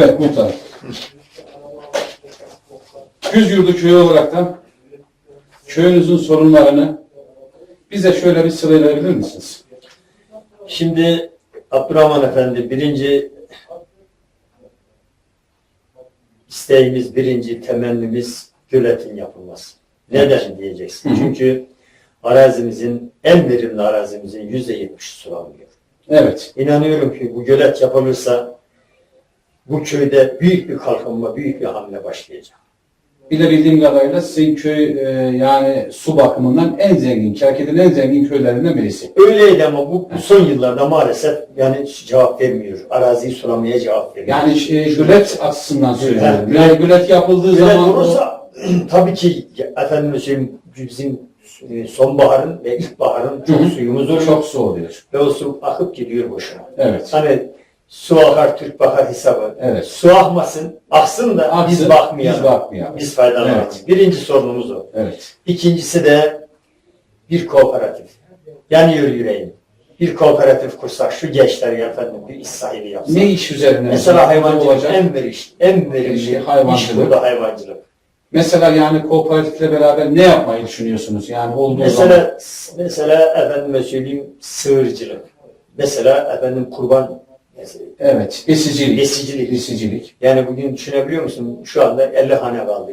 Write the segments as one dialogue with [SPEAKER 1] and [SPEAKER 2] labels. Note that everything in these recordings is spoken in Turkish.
[SPEAKER 1] Evet muhtarım. Güz Yurdu köyü olaraktan köyünüzün sorunlarını bize şöyle bir sıralayabilir misiniz?
[SPEAKER 2] Şimdi Abdurrahman Efendi birinci isteğimiz, birinci temennimiz göletin yapılması. Neden diyeceksin?
[SPEAKER 1] Hı hı.
[SPEAKER 2] Çünkü arazimizin, en verimli arazimizin yüzde yetmiş sulanmıyor.
[SPEAKER 1] Evet.
[SPEAKER 2] İnanıyorum ki bu gölet yapılırsa bu köyde büyük bir kalkınma, büyük bir hamle başlayacak.
[SPEAKER 1] Bilebildiğim kadarıyla sizin köy e, yani su bakımından en zengin, Kerket'in en zengin köylerinden birisi.
[SPEAKER 2] Öyleydi ama bu, bu son yıllarda maalesef yani cevap vermiyor. Araziyi sulamaya cevap vermiyor.
[SPEAKER 1] Yani e, gölet açısından söylüyorum.
[SPEAKER 2] Evet.
[SPEAKER 1] Yani gölet yapıldığı
[SPEAKER 2] Gölet
[SPEAKER 1] zaman
[SPEAKER 2] olursa tabii ki efendim söyleyeyim bizim e, sonbaharın ve ilkbaharın çok suyumuz oluyor
[SPEAKER 1] çok su oluyor.
[SPEAKER 2] ve o su akıp gidiyor boşuna.
[SPEAKER 1] Evet.
[SPEAKER 2] Hani su akar Türk bakar hesabı.
[SPEAKER 1] Evet.
[SPEAKER 2] Su akmasın, aksın da
[SPEAKER 1] Aksın,
[SPEAKER 2] biz bakmayalım.
[SPEAKER 1] Biz bakmayalım.
[SPEAKER 2] Biz faydalanalım.
[SPEAKER 1] Evet.
[SPEAKER 2] Birinci sorunumuz o.
[SPEAKER 1] Evet.
[SPEAKER 2] İkincisi de bir kooperatif. Yanıyor yüreğim. Bir kooperatif kursak şu gençler ya efendim bir iş sahibi yapsak.
[SPEAKER 1] Ne iş üzerine?
[SPEAKER 2] Mesela hayvancılık
[SPEAKER 1] olacak?
[SPEAKER 2] en veriş, en verimli
[SPEAKER 1] İşte
[SPEAKER 2] iş
[SPEAKER 1] hayvancılık.
[SPEAKER 2] burada hayvancılık.
[SPEAKER 1] Mesela yani kooperatifle beraber ne yapmayı düşünüyorsunuz? Yani olduğu zaman.
[SPEAKER 2] Mesela mesela efendime söyleyeyim sığırcılık. Mesela efendim kurban mesela,
[SPEAKER 1] Evet. Besicilik.
[SPEAKER 2] besicilik.
[SPEAKER 1] Besicilik.
[SPEAKER 2] Yani bugün düşünebiliyor musun? Şu anda 50 hane kaldı.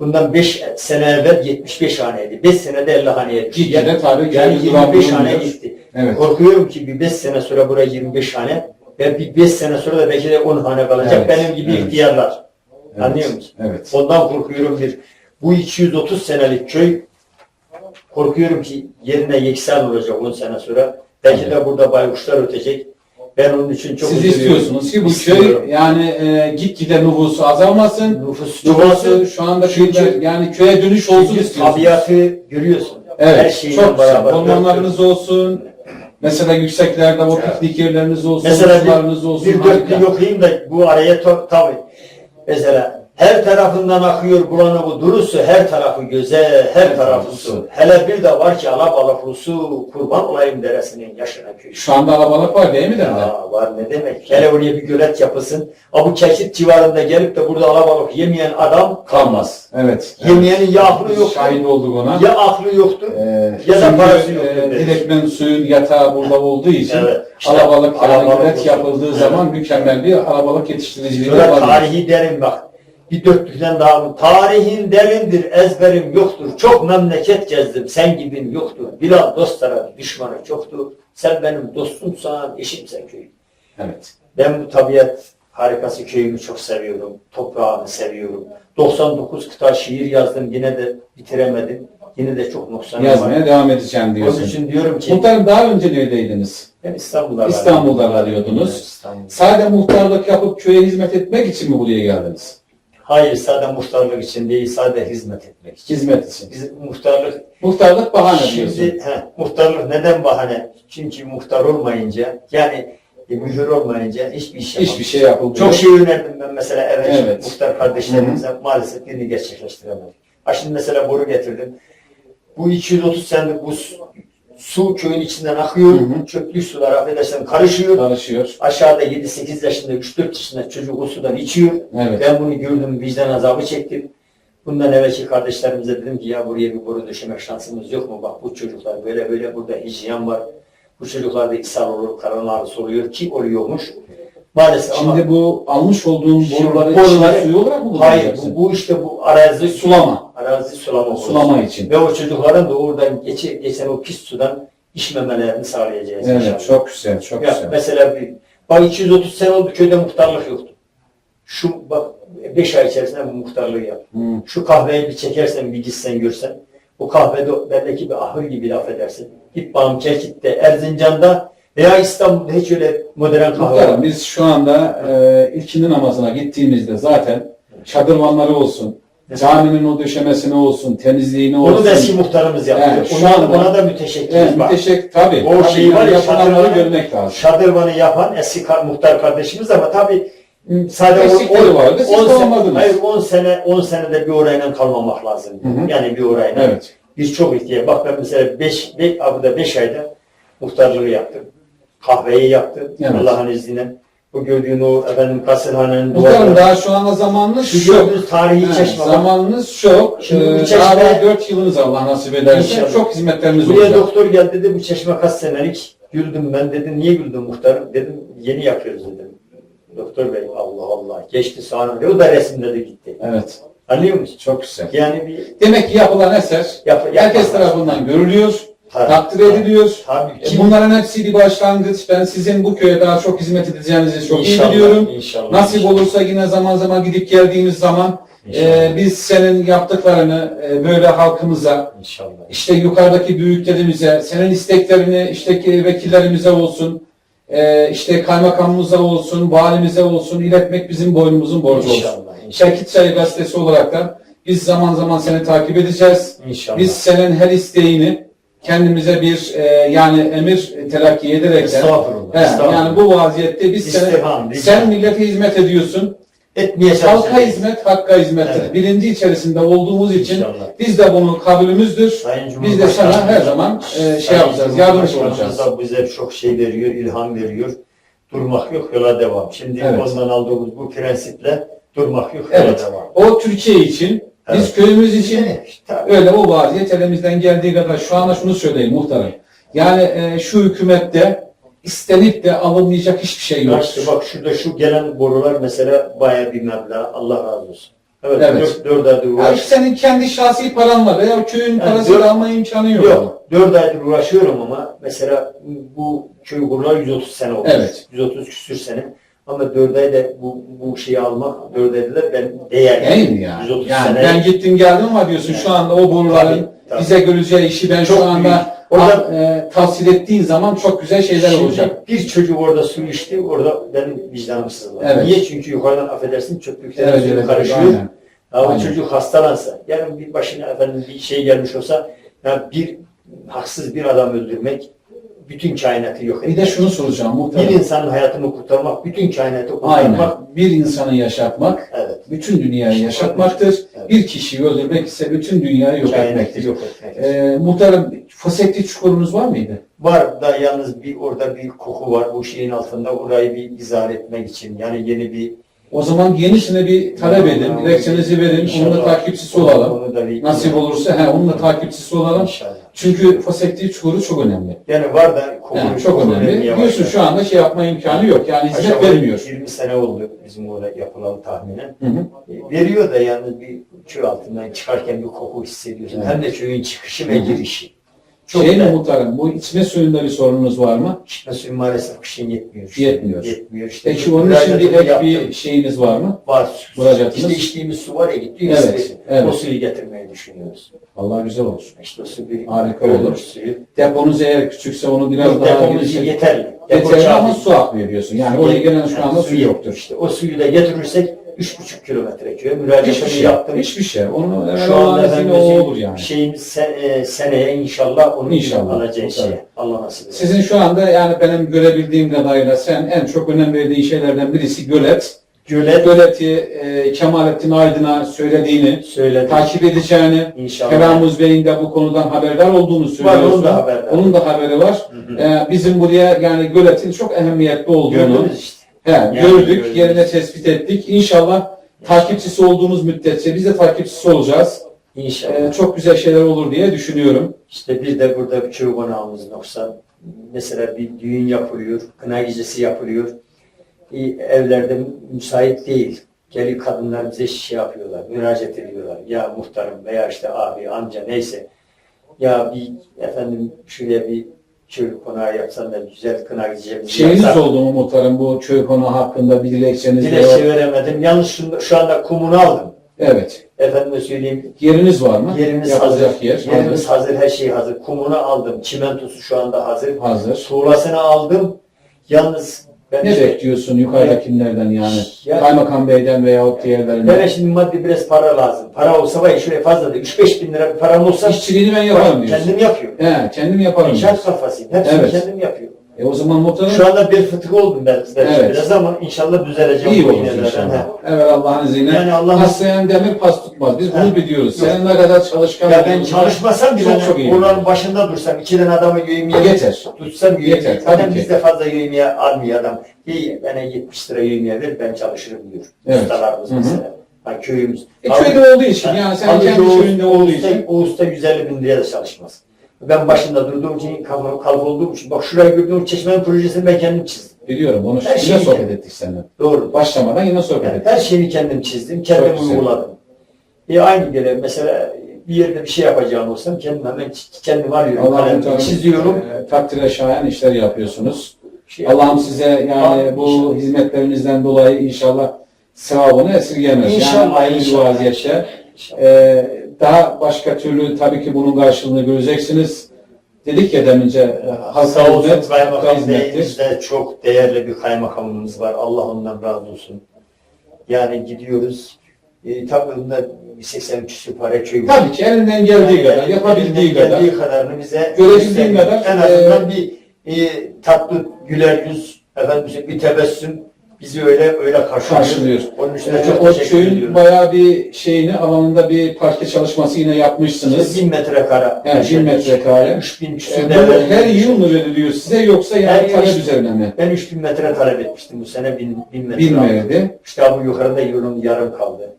[SPEAKER 2] Bundan 5 sene evvel 75 haneydi. 5 senede 50 haneye düştü.
[SPEAKER 1] Gitgide tabii
[SPEAKER 2] Yani
[SPEAKER 1] kendi
[SPEAKER 2] 25
[SPEAKER 1] durağını
[SPEAKER 2] hane gitti.
[SPEAKER 1] Evet.
[SPEAKER 2] Korkuyorum ki bir 5 sene sonra buraya 25 hane ve bir 5 sene sonra da belki de 10 hane kalacak.
[SPEAKER 1] Evet,
[SPEAKER 2] Benim gibi
[SPEAKER 1] evet.
[SPEAKER 2] ihtiyarlar.
[SPEAKER 1] Evet.
[SPEAKER 2] Anlıyor musun?
[SPEAKER 1] Evet.
[SPEAKER 2] Ondan korkuyorum bir. Bu 230 senelik köy korkuyorum ki yerine yeksan olacak 10 sene sonra. Belki de burada baykuşlar ötecek. Ben onun için çok
[SPEAKER 1] Siz
[SPEAKER 2] üzülüyorum.
[SPEAKER 1] istiyorsunuz ki bu
[SPEAKER 2] İstiyorum.
[SPEAKER 1] köy yani e, gitgide nüfusu azalmasın.
[SPEAKER 2] nüfus
[SPEAKER 1] Nüfusu şu anda
[SPEAKER 2] Çünkü-
[SPEAKER 1] köyde yani köye dönüş olsun
[SPEAKER 2] Çünkü
[SPEAKER 1] istiyorsunuz.
[SPEAKER 2] tabiatı görüyorsun.
[SPEAKER 1] Evet,
[SPEAKER 2] şeyle
[SPEAKER 1] çok güzel.
[SPEAKER 2] beraber.
[SPEAKER 1] Ormanlarınız olsun. Mesela yükseklerde o
[SPEAKER 2] Evet.
[SPEAKER 1] piknik yerleriniz olsun,
[SPEAKER 2] Mesela
[SPEAKER 1] sularınız
[SPEAKER 2] bir,
[SPEAKER 1] olsun.
[SPEAKER 2] bir
[SPEAKER 1] harika.
[SPEAKER 2] dörtlük okuyayım da bu araya to- tabii. Mesela her tarafından akıyor bulanı bu duru su, her tarafı göze, her tarafı su. Hele bir de var ki alabalıklı su, kurban olayım deresinin yaşına köyü.
[SPEAKER 1] Şu anda alabalık var değil mi derler?
[SPEAKER 2] Ya var ne demek? Hele oraya bir gölet yapılsın. Ha bu Keçit civarında gelip de burada alabalık yemeyen adam kalmaz.
[SPEAKER 1] Evet.
[SPEAKER 2] Yemeyenin ya aklı yok,
[SPEAKER 1] Şahit olduk ona.
[SPEAKER 2] ya aklı yoktur.
[SPEAKER 1] Ee,
[SPEAKER 2] Ya da parası yok
[SPEAKER 1] e,
[SPEAKER 2] dedi.
[SPEAKER 1] direktmen suyun yatağı burada olduğu için
[SPEAKER 2] Evet, işte
[SPEAKER 1] alabalık
[SPEAKER 2] alabalık
[SPEAKER 1] gölet
[SPEAKER 2] olsun.
[SPEAKER 1] yapıldığı
[SPEAKER 2] Evet.
[SPEAKER 1] zaman mükemmel bir alabalık yetiştiriciliği var.
[SPEAKER 2] tarihi derin bak. Bir dörtlükten daha bu. Tarihin derindir, ezberim yoktur. Çok memleket gezdim, sen gibin yoktur. Bilal dostlara düşmanı çoktur. Sen benim dostumsan, eşimsen köyüm.
[SPEAKER 1] Evet.
[SPEAKER 2] Ben bu tabiat harikası köyümü çok seviyorum. Toprağımı seviyorum. 99 kıta şiir yazdım, yine de bitiremedim. Yine de çok noksanım var.
[SPEAKER 1] Yazmaya devam edeceğim
[SPEAKER 2] Onun
[SPEAKER 1] diyorsun.
[SPEAKER 2] için diyorum ki
[SPEAKER 1] Muhtarım daha önce neredeydiniz?
[SPEAKER 2] ben İstanbul'da
[SPEAKER 1] İstanbul'da kalıyordunuz.
[SPEAKER 2] İstanbul.
[SPEAKER 1] Sadece muhtarlık yapıp köye hizmet etmek için mi buraya geldiniz?
[SPEAKER 2] Hayır, sadece muhtarlık için değil, sadece hizmet etmek için.
[SPEAKER 1] Hizmet için.
[SPEAKER 2] Biz muhtarlık
[SPEAKER 1] Muhtarlık bahane diyorsun.
[SPEAKER 2] Şimdi he, muhtarlık neden bahane? Çünkü muhtar olmayınca yani e, mühür olmayınca hiçbir iş yapamaz.
[SPEAKER 1] Hiçbir şey yapılmıyor.
[SPEAKER 2] Çok şey önerdim ben mesela evet,
[SPEAKER 1] Evet.
[SPEAKER 2] muhtar kardeşlerimize maalesef birini gerçekleştiremedik. Ha şimdi mesela boru getirdim. Bu 230 senedir bu su köyün içinden akıyor.
[SPEAKER 1] Hı hı.
[SPEAKER 2] Çöplük sular affedersen karışıyor.
[SPEAKER 1] Karışıyor.
[SPEAKER 2] Aşağıda 7-8 yaşında 3-4 yaşında çocuk o sudan içiyor.
[SPEAKER 1] Evet.
[SPEAKER 2] Ben bunu gördüm, vicdan azabı çektim. Bundan evvelki kardeşlerimize dedim ki ya buraya bir boru döşemek şansımız yok mu? Bak bu çocuklar böyle böyle burada hijyen var. Bu çocuklarda ishal olur, karın ağrısı oluyor ki oluyormuş. Maalesef ama
[SPEAKER 1] Şimdi bu almış olduğun boruları
[SPEAKER 2] boruları-
[SPEAKER 1] suyu olarak mı
[SPEAKER 2] hayır bu, bu işte bu arazi
[SPEAKER 1] Sulama.
[SPEAKER 2] Arazi sulama olur.
[SPEAKER 1] Sulama için.
[SPEAKER 2] Ve o çocukların da oradan geçe, geçen o pis sudan içmemelerini sağlayacağız
[SPEAKER 1] Evet,
[SPEAKER 2] inşallah.
[SPEAKER 1] çok güzel, çok
[SPEAKER 2] Ya
[SPEAKER 1] güzel.
[SPEAKER 2] mesela bir, bak 230 sene oldu köyde muhtarlık yoktu. Şu bak 5 ay içerisinde bu muhtarlığı yap.
[SPEAKER 1] Hmm.
[SPEAKER 2] Şu kahveyi bir çekersen bir gitsen görsen o kahvede bendeki bir ahır gibi laf edersin. Git bağım Kerkit'te, Erzincan'da veya İstanbul'da hiç öyle modern kahve
[SPEAKER 1] Muhtarım
[SPEAKER 2] yok.
[SPEAKER 1] biz şu anda e, ilkindi namazına gittiğimizde zaten çadırvanları olsun, caminin o döşemesine olsun, temizliğine olsun.
[SPEAKER 2] Onu da eski muhtarımız yapıyor.
[SPEAKER 1] Evet, şu
[SPEAKER 2] ona,
[SPEAKER 1] anda-
[SPEAKER 2] ona da müteşekkiriz.
[SPEAKER 1] Evet,
[SPEAKER 2] bak.
[SPEAKER 1] müteşekkir tabii.
[SPEAKER 2] O
[SPEAKER 1] Tabii
[SPEAKER 2] şey
[SPEAKER 1] yani
[SPEAKER 2] var ya,
[SPEAKER 1] yapılanları
[SPEAKER 2] şadırvanı-
[SPEAKER 1] görmek lazım.
[SPEAKER 2] Şadırvanı yapan eski ka- muhtar kardeşimiz ama tabii m, sadece
[SPEAKER 1] Eksikleri
[SPEAKER 2] on-
[SPEAKER 1] vardı, siz
[SPEAKER 2] sene-
[SPEAKER 1] tamamladınız.
[SPEAKER 2] Hayır 10 sene 10 senede bir orayla kalmamak lazım.
[SPEAKER 1] Hı hı.
[SPEAKER 2] Yani bir orayla.
[SPEAKER 1] Evet.
[SPEAKER 2] Biz çok ihtiyaç. Bak ben mesela 5 beş, burada 5 ayda muhtarlığı yaptım. Kahveyi yaptım.
[SPEAKER 1] Evet.
[SPEAKER 2] Allah'ın izniyle. Bu gördüğün o efendim kasırhanenin
[SPEAKER 1] Muhtarım
[SPEAKER 2] duvarları.
[SPEAKER 1] daha şu anda zamanınız
[SPEAKER 2] Şu gördüğünüz tarihi
[SPEAKER 1] He,
[SPEAKER 2] çeşme var.
[SPEAKER 1] zamanınız çok.
[SPEAKER 2] Şimdi bu
[SPEAKER 1] Ee,
[SPEAKER 2] çeşme-
[SPEAKER 1] daha 4 yılınız Allah nasip ederse çok hizmetleriniz
[SPEAKER 2] Buraya
[SPEAKER 1] olacak.
[SPEAKER 2] doktor geldi dedi bu çeşme kaç senelik. Güldüm ben dedim niye güldün muhtarım? Dedim yeni yapıyoruz dedim. Doktor bey Allah Allah geçti sonra o da resimde gitti.
[SPEAKER 1] Evet.
[SPEAKER 2] Anlıyor musun?
[SPEAKER 1] Çok güzel.
[SPEAKER 2] Yani bir
[SPEAKER 1] Demek ki yapılan eser
[SPEAKER 2] yap,
[SPEAKER 1] herkes tarafından görülüyor,
[SPEAKER 2] Tabii.
[SPEAKER 1] takdir ediliyor.
[SPEAKER 2] Tabii.
[SPEAKER 1] E, Bunların hepsi bir başlangıç. Ben sizin bu köye daha çok hizmet edeceğinizi çok iyi biliyorum.
[SPEAKER 2] İnşallah.
[SPEAKER 1] Nasip olursa yine zaman zaman gidip geldiğimiz zaman
[SPEAKER 2] İnşallah.
[SPEAKER 1] e, biz senin yaptıklarını e, böyle halkımıza,
[SPEAKER 2] İnşallah.
[SPEAKER 1] işte yukarıdaki büyüklerimize, senin isteklerini işte ki vekillerimize olsun, e, işte kaymakamımıza olsun, valimize olsun iletmek bizim boynumuzun borcu olsun.
[SPEAKER 2] İnşallah. İnşallah.
[SPEAKER 1] Şevket Çayı Gazetesi olarak da biz zaman zaman seni takip edeceğiz.
[SPEAKER 2] İnşallah.
[SPEAKER 1] Biz senin her isteğini kendimize bir e, yani emir telakki ederek
[SPEAKER 2] Estağfurullah.
[SPEAKER 1] He,
[SPEAKER 2] estağfurullah.
[SPEAKER 1] yani bu vaziyette biz
[SPEAKER 2] İstifam, rica.
[SPEAKER 1] sen millete hizmet ediyorsun.
[SPEAKER 2] etmeye
[SPEAKER 1] Halka hizmet, hakka hizmettir.
[SPEAKER 2] Evet.
[SPEAKER 1] Bilinci içerisinde olduğumuz için
[SPEAKER 2] İnşallah.
[SPEAKER 1] biz de bunun kabulümüzdür. Biz de sana her zaman e, şey yapacağız, yardımcı olacağız.
[SPEAKER 2] da bize çok şey veriyor, ilham veriyor. Durmak yok, yola devam. Şimdi
[SPEAKER 1] Evet.
[SPEAKER 2] ondan aldığımız bu prensiple durmak yok, yola
[SPEAKER 1] Evet.
[SPEAKER 2] devam.
[SPEAKER 1] O Türkiye için, biz
[SPEAKER 2] Evet.
[SPEAKER 1] köyümüz için
[SPEAKER 2] Evet, tabii.
[SPEAKER 1] öyle o vaziyet elimizden geldiği kadar şu anda şunu söyleyeyim muhtarım. Yani e, şu hükümette istenip de alınmayacak hiçbir şey
[SPEAKER 2] Bak,
[SPEAKER 1] yok.
[SPEAKER 2] işte bak şurada şu gelen borular mesela bayağı bir meblağ. Allah razı olsun. Evet,
[SPEAKER 1] Evet.
[SPEAKER 2] Dört, dört aydır uğraş.
[SPEAKER 1] senin kendi şahsi paran var veya köyün
[SPEAKER 2] Yani
[SPEAKER 1] parasını
[SPEAKER 2] dört-
[SPEAKER 1] alma imkanı yok.
[SPEAKER 2] Yok, dört aydır uğraşıyorum ama mesela bu köy kurulalı 130 sene olmuş.
[SPEAKER 1] Evet.
[SPEAKER 2] 130 küsür sene. Ama dört ayda bu, bu şeyi almak, dört ayda da ben değer.
[SPEAKER 1] Değil mi yani?
[SPEAKER 2] 130
[SPEAKER 1] Yani
[SPEAKER 2] sene.
[SPEAKER 1] ben gittim geldim ama diyorsun şu anda o boruların
[SPEAKER 2] Tabii, tabii.
[SPEAKER 1] bize göreceği işi ben
[SPEAKER 2] Çok
[SPEAKER 1] şu anda
[SPEAKER 2] büyük. Orada-
[SPEAKER 1] ha- e, tahsil ettiğin zaman çok güzel şeyler
[SPEAKER 2] Şimdi
[SPEAKER 1] olacak.
[SPEAKER 2] bir çocuk orada su içti, orada benim vicdanım sızladı.
[SPEAKER 1] Evet.
[SPEAKER 2] Niye? Çünkü yukarıdan affedersin çöplüklerin
[SPEAKER 1] Evet, evet,
[SPEAKER 2] karışıyor.
[SPEAKER 1] aynen.
[SPEAKER 2] Ya o
[SPEAKER 1] Aynen.
[SPEAKER 2] çocuk hastalansa, yani bir başına efendim bir şey gelmiş olsa, ya bir haksız bir adam öldürmek bütün kainatı yok
[SPEAKER 1] Bir
[SPEAKER 2] etmek.
[SPEAKER 1] de şunu soracağım
[SPEAKER 2] bir
[SPEAKER 1] muhtemelen.
[SPEAKER 2] insanın hayatını kurtarmak, bütün kainatı kurtarmak.
[SPEAKER 1] Aynen. Bir insanı yaşatmak,
[SPEAKER 2] Evet.
[SPEAKER 1] bütün dünyayı yaşatmaktır.
[SPEAKER 2] Evet.
[SPEAKER 1] Bir kişiyi öldürmek ise bütün dünyayı yok
[SPEAKER 2] Kainatı
[SPEAKER 1] etmektir.
[SPEAKER 2] yok etmek.
[SPEAKER 1] Ee, muhtarım, fosekli çukurunuz var mıydı?
[SPEAKER 2] Var da yalnız bir orada bir koku var bu şeyin altında orayı bir izah etmek için yani yeni bir
[SPEAKER 1] O zaman yenisine bir talep edin, dilekçenizi verin, onun da takipçisi olalım.
[SPEAKER 2] Bir
[SPEAKER 1] Nasip olursa he, onun da takipçisi olalım.
[SPEAKER 2] İnşallah.
[SPEAKER 1] Çünkü fosekli çukuru çok önemli.
[SPEAKER 2] Yani var da koku,
[SPEAKER 1] Yani çok önemli.
[SPEAKER 2] başladı.
[SPEAKER 1] şu anda şey yapma imkanı yok. Yani hizmet
[SPEAKER 2] Aşağı
[SPEAKER 1] vermiyor.
[SPEAKER 2] 20 sene oldu bizim orada yapılan tahminen.
[SPEAKER 1] Hı hı.
[SPEAKER 2] E, Veriyor da yalnız bir köy altından çıkarken bir koku hissediyorsun.
[SPEAKER 1] Evet.
[SPEAKER 2] Hem de köyün çıkışı ve girişi. Çok
[SPEAKER 1] Şey mi muhtarım, bu içme suyunda bir sorunuz var mı?
[SPEAKER 2] içme suyu maalesef kışın yetmiyor. işte.
[SPEAKER 1] Yetmiyor.
[SPEAKER 2] Yetmiyor işte.
[SPEAKER 1] Peki onun için bir ek bir şeyiniz var mı?
[SPEAKER 2] var.
[SPEAKER 1] Müracaatınız?
[SPEAKER 2] İşte içtiğimiz su var ya gitti.
[SPEAKER 1] Evet, evet.
[SPEAKER 2] O suyu getirmeyi düşünüyoruz.
[SPEAKER 1] Allah güzel olsun.
[SPEAKER 2] İşte o su bir
[SPEAKER 1] Harika olur.
[SPEAKER 2] suyu.
[SPEAKER 1] Deponuz eğer küçükse onu biraz
[SPEAKER 2] Yok,
[SPEAKER 1] daha
[SPEAKER 2] depomuz
[SPEAKER 1] geliştir.
[SPEAKER 2] yeterli. Depo
[SPEAKER 1] Yeterli ama su akmıyor diyorsun. Yani oraya gelen şu anda su yoktur.
[SPEAKER 2] İşte o suyu da getirirsek 3,5 kilometre köye
[SPEAKER 1] Hiçbir
[SPEAKER 2] müracaatını
[SPEAKER 1] şey
[SPEAKER 2] yaptım.
[SPEAKER 1] Hiçbir şey. Onu
[SPEAKER 2] Şu anda ben
[SPEAKER 1] o olur yani.
[SPEAKER 2] şeyimiz se- e, seneye inşallah onu
[SPEAKER 1] İnşallah.
[SPEAKER 2] alacağız
[SPEAKER 1] Tabii.
[SPEAKER 2] şey. Allah nasip eder.
[SPEAKER 1] Sizin şu anda yani benim görebildiğim kadarıyla sen en çok önem verdiğin şeylerden birisi gölet.
[SPEAKER 2] Gölet
[SPEAKER 1] Göleti e, Kemalettin Aydın'a söylediğini,
[SPEAKER 2] söyledi.
[SPEAKER 1] takip edeceğini,
[SPEAKER 2] İnşallah.
[SPEAKER 1] Keramuz Bey'in de bu konudan haberdar olduğunu
[SPEAKER 2] Var,
[SPEAKER 1] söylüyorsun.
[SPEAKER 2] onun da haberdar.
[SPEAKER 1] Onun da haberi var.
[SPEAKER 2] Hı hı.
[SPEAKER 1] E, bizim buraya yani göletin çok ehemmiyetli olduğunu
[SPEAKER 2] Gördünüz işte. Yani
[SPEAKER 1] gördük,
[SPEAKER 2] gördünüz.
[SPEAKER 1] yerine tespit ettik. İnşallah takipçisi olduğumuz müddetçe biz de takipçisi olacağız.
[SPEAKER 2] İnşallah.
[SPEAKER 1] E, çok güzel şeyler olur diye düşünüyorum.
[SPEAKER 2] İşte bir de burada bir köy konağımız yoksa mesela bir düğün yapılıyor, kına gecesi yapılıyor. Evlerde müsait değil. Gelip kadınlar bize şey yapıyorlar, müracaat ediyorlar. Ya muhtarım veya işte abi, amca neyse. Ya bir efendim şuraya bir köy konağı yapsan da güzel kına gecemizi
[SPEAKER 1] Şeyiniz
[SPEAKER 2] yapsak.
[SPEAKER 1] oldu mu muhtarım bu köy konağı hakkında bir dilekçeniz
[SPEAKER 2] Dilekçe veremedim. Yalnız şu, şu anda kumunu aldım.
[SPEAKER 1] Evet.
[SPEAKER 2] Efendime söyleyeyim
[SPEAKER 1] Yeriniz var mı?
[SPEAKER 2] yerimiz
[SPEAKER 1] Yapılacak
[SPEAKER 2] hazır.
[SPEAKER 1] yer.
[SPEAKER 2] Yerimiz hazır, her şey hazır. Kumunu aldım. Çimentosu şu anda hazır.
[SPEAKER 1] Hazır.
[SPEAKER 2] Tuğlasını aldım. Yalnız ben
[SPEAKER 1] Ne bekliyorsun yukarıdakilerden yani?
[SPEAKER 2] Ya-
[SPEAKER 1] Kaymakam Bey'den veyahut diğerlerinden.
[SPEAKER 2] Bana şimdi maddi biraz para lazım. Para olsa var ya şöyle fazla da 3-5 bin lira bir param olsa
[SPEAKER 1] İşçiliğini ben yaparım diyorsun.
[SPEAKER 2] kendim yapıyorum.
[SPEAKER 1] He, kendim yaparım
[SPEAKER 2] İnşaat kafasıyım. Hepsini
[SPEAKER 1] Evet.
[SPEAKER 2] kendim yapıyorum.
[SPEAKER 1] E o zaman muhtarım
[SPEAKER 2] Şu anda bir fıtık oldum ben belki
[SPEAKER 1] Evet.
[SPEAKER 2] biraz ama inşallah düzeleceğim.
[SPEAKER 1] iyi olur inşallah. Evet Allah'ın izniyle.
[SPEAKER 2] Yani Allah-
[SPEAKER 1] Paslayan demir pas tutmaz. Biz bunu biliyoruz. Senin ne kadar çalışkan
[SPEAKER 2] Ya ben çalışmasam bile
[SPEAKER 1] Çok çok iyi.
[SPEAKER 2] bunların başında dursam, iki tane adamı yövmeye
[SPEAKER 1] Yeter.
[SPEAKER 2] tutsam yövmeye.
[SPEAKER 1] Yeter,
[SPEAKER 2] Zaten bizde fazla yövmeye almıyor adam. İyi, bana 70 lira yövmeye ver, ben çalışırım diyor.
[SPEAKER 1] Evet.
[SPEAKER 2] Ustalarımız
[SPEAKER 1] Hı hı.
[SPEAKER 2] mesela. Ha, köyümüz.
[SPEAKER 1] E, köyde olduğu için yani sen kendi köyünde olduğu için
[SPEAKER 2] O usta 150 bin liraya da çalışmaz. Ben başında durduğum için, olduğum için, bak şuraya gördüğüm çeşmenin projesini ben kendim çizdim.
[SPEAKER 1] biliyorum onu
[SPEAKER 2] Her
[SPEAKER 1] yine sohbet ettik seninle.
[SPEAKER 2] Doğru.
[SPEAKER 1] Başlamadan yine sohbet
[SPEAKER 2] Yani
[SPEAKER 1] ettik.
[SPEAKER 2] her şeyini kendim çizdim, kendim
[SPEAKER 1] Çok
[SPEAKER 2] uyguladım. E aynı görev mesela bir yerde bir şey yapacağım olsam kendim hemen kendim arıyorum,
[SPEAKER 1] Allah'ım
[SPEAKER 2] çiziyorum.
[SPEAKER 1] e, takdire şayan işler yapıyorsunuz.
[SPEAKER 2] Şey
[SPEAKER 1] Allah'ım size yani
[SPEAKER 2] Amin,
[SPEAKER 1] bu
[SPEAKER 2] inşallah.
[SPEAKER 1] hizmetlerinizden dolayı inşallah sevabını esirgemez. Yani
[SPEAKER 2] İnşallah,
[SPEAKER 1] ayrı bir
[SPEAKER 2] inşallah.
[SPEAKER 1] vaziyette.
[SPEAKER 2] İnşallah.
[SPEAKER 1] Ee, daha başka türlü tabii ki bunun karşılığını göreceksiniz. Dedik ya demince e, halka
[SPEAKER 2] Sağ olsun
[SPEAKER 1] hizmet, halka
[SPEAKER 2] kaymakam
[SPEAKER 1] hizmettir.
[SPEAKER 2] beyimizde çok değerli bir kaymakamımız var. Allah ondan razı olsun. Yani gidiyoruz. E, tabii bunda 80 küsur para köy var.
[SPEAKER 1] Tabii ki elinden geldiği kadar, yapabildiği kadar.
[SPEAKER 2] geldiği kadarını bize
[SPEAKER 1] Görebildiğin
[SPEAKER 2] gösteriyor.
[SPEAKER 1] kadar,
[SPEAKER 2] en azından bir e, tatlı güler yüz efendim bir tebessüm bizi öyle öyle karşılıyor.
[SPEAKER 1] Karşılıyor.
[SPEAKER 2] Onun için de çok
[SPEAKER 1] o
[SPEAKER 2] teşekkür
[SPEAKER 1] köyün
[SPEAKER 2] ediyoruz.
[SPEAKER 1] bayağı bir şeyini alanında bir parke çalışması yine yapmışsınız.
[SPEAKER 2] İşte 1000 metrekare.
[SPEAKER 1] Yani 1000 metrekare.
[SPEAKER 2] 3000 küsur
[SPEAKER 1] Ee, her yıl mı veriliyor size yoksa
[SPEAKER 2] Her
[SPEAKER 1] yani
[SPEAKER 2] yıl
[SPEAKER 1] talep
[SPEAKER 2] işte.
[SPEAKER 1] üzerine mi?
[SPEAKER 2] Ben 3000 metre talep etmiştim bu sene 1000 1000 metre. Aldım.
[SPEAKER 1] verdi.
[SPEAKER 2] İşte bu yukarıda yolun yarım kaldı.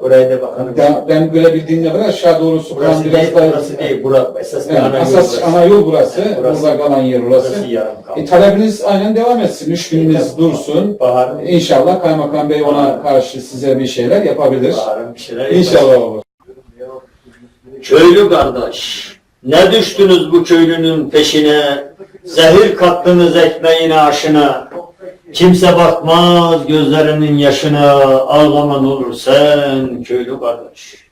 [SPEAKER 2] Oraya da bakalım.
[SPEAKER 1] Ya ben görebildiğimde kadar aşağı kalan
[SPEAKER 2] burası
[SPEAKER 1] biraz
[SPEAKER 2] değil,
[SPEAKER 1] daha...
[SPEAKER 2] burası değil. Bura, esas bir
[SPEAKER 1] Evet,
[SPEAKER 2] ana yol
[SPEAKER 1] asas
[SPEAKER 2] burası.
[SPEAKER 1] ana yol burası. Burada kalan yer orası.
[SPEAKER 2] Burası yarım kaldı.
[SPEAKER 1] E, talebiniz aynen devam etsin. Üç gününüz dursun.
[SPEAKER 2] Baharın,
[SPEAKER 1] İnşallah Kaymakam Bey ona karşı size bir şeyler yapabilir.
[SPEAKER 2] baharın bir şeyler
[SPEAKER 1] İnşallah olur.
[SPEAKER 2] Köylü kardeş, ne düştünüz bu köylünün peşine, zehir kattınız ekmeğine aşına. Kimse bakmaz gözlerinin yaşına, ağlaman olur sen köylü kardeş.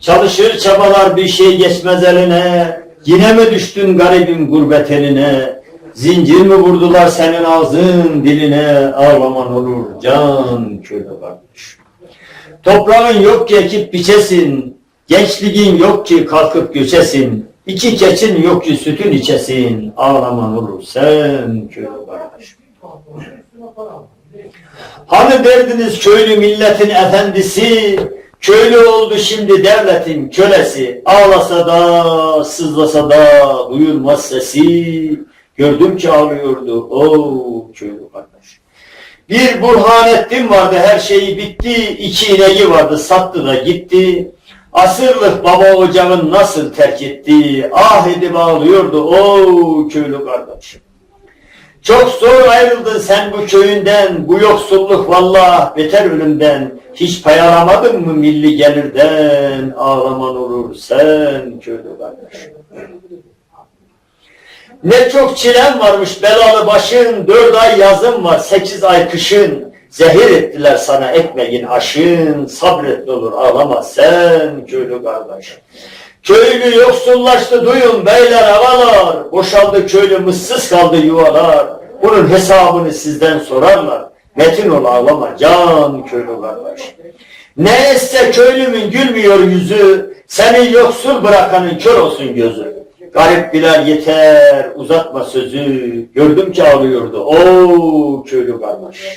[SPEAKER 2] Çalışır çabalar bir şey geçmez eline, yine mi düştün garibin gurbet eline? Zincir mi vurdular senin ağzın diline, ağlaman olur can köylü kardeş. Toprağın yok ki ekip biçesin, gençliğin yok ki kalkıp göçesin, iki keçin yok ki sütün içesin, ağlaman olur sen köylü kardeş. Hani derdiniz köylü milletin efendisi, köylü oldu şimdi devletin kölesi, ağlasa da sızlasa da duyulmaz sesi, gördüm ki ağlıyordu o köylü kardeş. Bir Burhanettin vardı her şeyi bitti, iki ineği vardı sattı da gitti. Asırlık baba ocağın nasıl terk etti, ah edip ağlıyordu o köylü kardeş. Çok zor ayrıldın sen bu köyünden, bu yoksulluk vallah beter ölümden. Hiç pay alamadın mı milli gelirden, ağlaman olur sen köylü kardeş. Ne çok çilem varmış belalı başın, dört ay yazın var, sekiz ay kışın. Zehir ettiler sana ekmeğin aşın, sabret olur ağlama sen köylü kardeş. Köylü yoksullaştı duyun beyler havalar, boşaldı köylü mıssız kaldı yuvalar. Bunun hesabını sizden sorarlar. Metin ol ağlama can köylü kardeş. Ne etse köylümün gülmüyor yüzü, seni yoksul bırakanın kör olsun gözü. Garip Bilal yeter uzatma sözü, gördüm ki ağlıyordu o köylü kardeş.